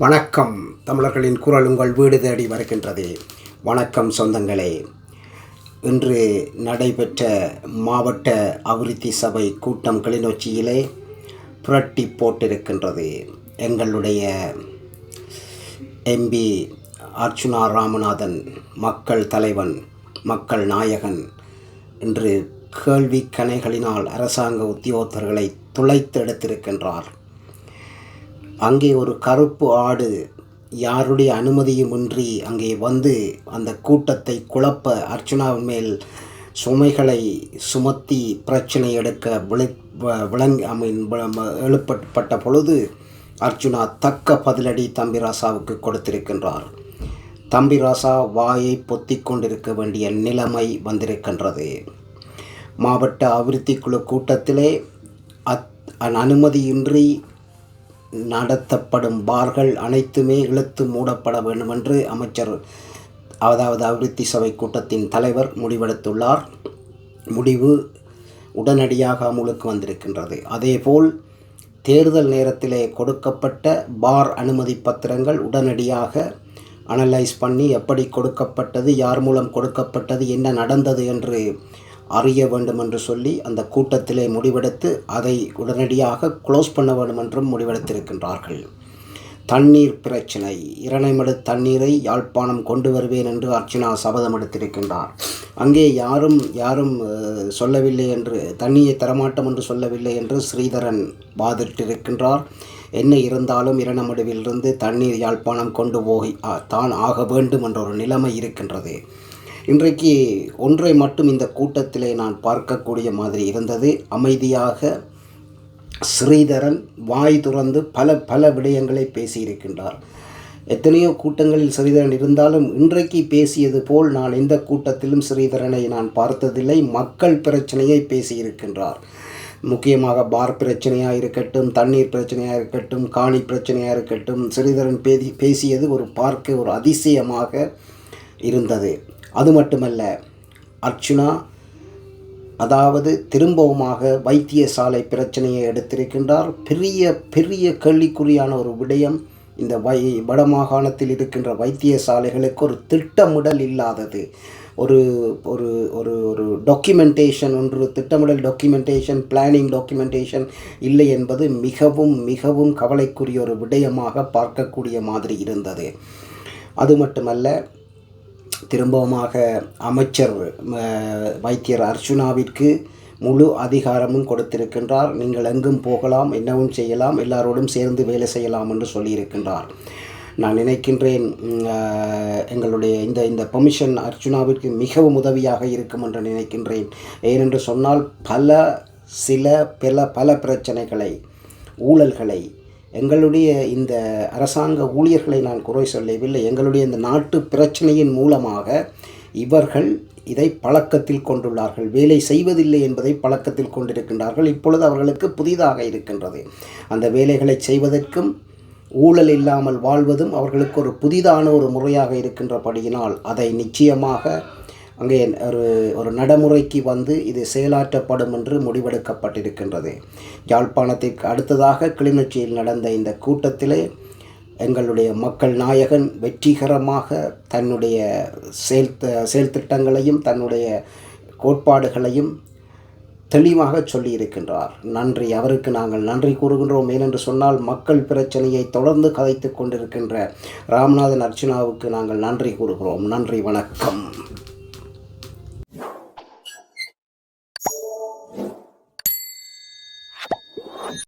வணக்கம். தமிழர்களின் குரல் உங்கள் வீடு தேடி வருகின்றது. வணக்கம் சொந்தங்களே. இன்று நடைபெற்ற மாவட்ட அபிவிருத்தி சபை கூட்டம் கிளிநொச்சியிலே புரட்டி போட்டிருக்கின்றது. எங்களுடைய எம்பி அர்ச்சுனா ராமநாதன் மக்கள் தலைவன் மக்கள் நாயகன் இன்று கேள்வி கணைகளினால் அரசாங்க உத்தியோகத்தர்களை துளைத்து எடுத்திருக்கின்றார். அங்கே ஒரு கருப்பு ஆடு யாருடைய அனுமதியுமின்றி அங்கே வந்து அந்த கூட்டத்தை குழப்ப அர்ச்சுனாவின் மேல் சுமைகளை சுமத்தி பிரச்சனை எடுக்க விளை வ- விளங் ஐ மீன் எழுப்பப்பட்ட பொழுது அர்ச்சுனா தக்க பதிலடி தம்பிராசாவுக்கு கொடுத்திருக்கின்றார். தம்பிராசா வாயை பொத்தி கொண்டிருக்க வேண்டிய நிலைமை வந்திருக்கின்றது. மாவட்ட அபிவிருத்தி குழு கூட்டத்திலே அத் அனுமதியின்றி நடத்தப்படும் பார்கள் அனைத்துமே இழுத்து மூடப்பட வேண்டும் என்று அமைச்சர் அதாவது அபிவிருத்தி சபை கூட்டத்தின் தலைவர் முடிவெடுத்துள்ளார். முடிவு உடனடியாக அமுலுக்கு வந்திருக்கின்றது. அதேபோல் தேர்தல் நேரத்திலே கொடுக்கப்பட்ட பார் அனுமதி பத்திரங்கள் உடனடியாக அனலைஸ் பண்ணி எப்படி கொடுக்கப்பட்டது யார் மூலம் கொடுக்கப்பட்டது என்ன நடந்தது என்று அறிய வேண்டும் என்று சொல்லி அந்த கூட்டத்திலே முடிவெடுத்து அதை உடனடியாக க்ளோஸ் பண்ண வேண்டும் என்றும் முடிவெடுத்திருக்கின்றார்கள். தண்ணீர் பிரச்சினை. இரணைமடு தண்ணீரை யாழ்ப்பாணம் கொண்டு வருவேன் என்று அர்ச்சனா சபதம் எடுத்திருக்கின்றார். அங்கே யாரும் யாரும் சொல்லவில்லை என்று தண்ணியை தரமாட்டம் என்று சொல்லவில்லை என்று ஸ்ரீதரன் வாதிட்டிருக்கின்றார். என்ன இருந்தாலும் இரணமடுவிலிருந்து தண்ணீர் யாழ்ப்பாணம் கொண்டு போய் ஆ, தான் ஆக வேண்டும் என்ற ஒரு நிலைமை இருக்கின்றது. இன்றைக்கு ஒன்றை மட்டும் இந்த கூட்டத்திலே நான் பார்க்கக்கூடிய மாதிரி இருந்தது. அமைதியாக ஸ்ரீதரன் வாய் துறந்து பல பல விடயங்களை பேசியிருக்கின்றார். எத்தனையோ கூட்டங்களில் ஸ்ரீதரன் இருந்தாலும் இன்றைக்கு பேசியது போல் நான் எந்த கூட்டத்திலும் ஸ்ரீதரனை நான் பார்த்ததில்லை. மக்கள் பிரச்சனையை பேசியிருக்கின்றார். முக்கியமாக பார் பிரச்சனையாக இருக்கட்டும் தண்ணீர் பிரச்சனையாக இருக்கட்டும் காணி பிரச்சனையாக இருக்கட்டும் ஸ்ரீதரன் பேசி பேசியது ஒரு பார்க்க ஒரு அதிசயமாக இருந்தது. அது மட்டுமல்ல அர்ச்சுனா அதாவது திரும்பவுமாக வைத்தியசாலை பிரச்சனையை எடுத்திருக்கின்றார். பெரிய பெரிய கேள்விக்குறியான ஒரு விடயம் இந்த வை வடமாகாணத்தில் இருக்கின்ற வைத்தியசாலைகளுக்கு ஒரு திட்டமிடல் இல்லாதது. ஒரு ஒரு ஒரு ஒரு டாக்குமெண்டேஷன் ஒன்று திட்டமிடல் டாக்குமெண்டேஷன் பிளானிங் டாக்குமெண்டேஷன் இல்லை என்பது மிகவும் மிகவும் கவலைக்குரிய ஒரு விடயமாக பார்க்கக்கூடிய மாதிரி இருந்தது. அது மட்டுமல்ல திரும்பவுமாக அமைச்சர் வைத்தியர் அர்ச்சுனாவிற்கு முழு அதிகாரமும் கொடுத்திருக்கின்றார். நீங்கள் எங்கும் போகலாம் என்னவும் செய்யலாம் எல்லாரோடும் சேர்ந்து வேலை செய்யலாம் என்று சொல்லியிருக்கின்றார். நான் நினைக்கின்றேன் எங்களுடைய இந்த இந்த பெர்மிஷன் அர்ச்சுனாவிற்கு மிகவும் உதவியாக இருக்கும் என்று நினைக்கின்றேன். ஏனென்று சொன்னால் பல சில பல பல பிரச்சனைகளை ஊழல்களை எங்களுடைய இந்த அரசாங்க ஊழியர்களை நான் குறை சொல்லவில்லை. எங்களுடைய இந்த நாட்டு பிரச்சனையின் மூலமாக இவர்கள் இதை பழக்கத்தில் கொண்டுள்ளார்கள். வேலை செய்வதில்லை என்பதை பழக்கத்தில் கொண்டிருக்கின்றார்கள். இப்பொழுது அவர்களுக்கு புதிதாக இருக்கின்றது. அந்த வேலைகளை செய்வதற்கும் ஊழல் இல்லாமல் வாழ்வதும் அவர்களுக்கு ஒரு புதிதான ஒரு முறையாக இருக்கின்றபடியினால் அதை நிச்சயமாக அங்கே ஒரு ஒரு நடைமுறைக்கு வந்து இது செயலாற்றப்படும் என்று முடிவெடுக்கப்பட்டிருக்கின்றது. யாழ்ப்பாணத்திற்கு அடுத்ததாக கிளிநொச்சியில் நடந்த இந்த கூட்டத்திலே எங்களுடைய மக்கள் நாயகன் வெற்றிகரமாக தன்னுடைய செயல் செயல் திட்டங்களையும் தன்னுடைய கோட்பாடுகளையும் தெளிவாக சொல்லியிருக்கின்றார். நன்றி. அவருக்கு நாங்கள் நன்றி கூறுகின்றோம். ஏனென்று சொன்னால் மக்கள் பிரச்சனையை தொடர்ந்து கதைத்து கொண்டிருக்கின்ற ராமநாதன் அர்ச்சனாவுக்கு நாங்கள் நன்றி கூறுகிறோம். நன்றி. வணக்கம்.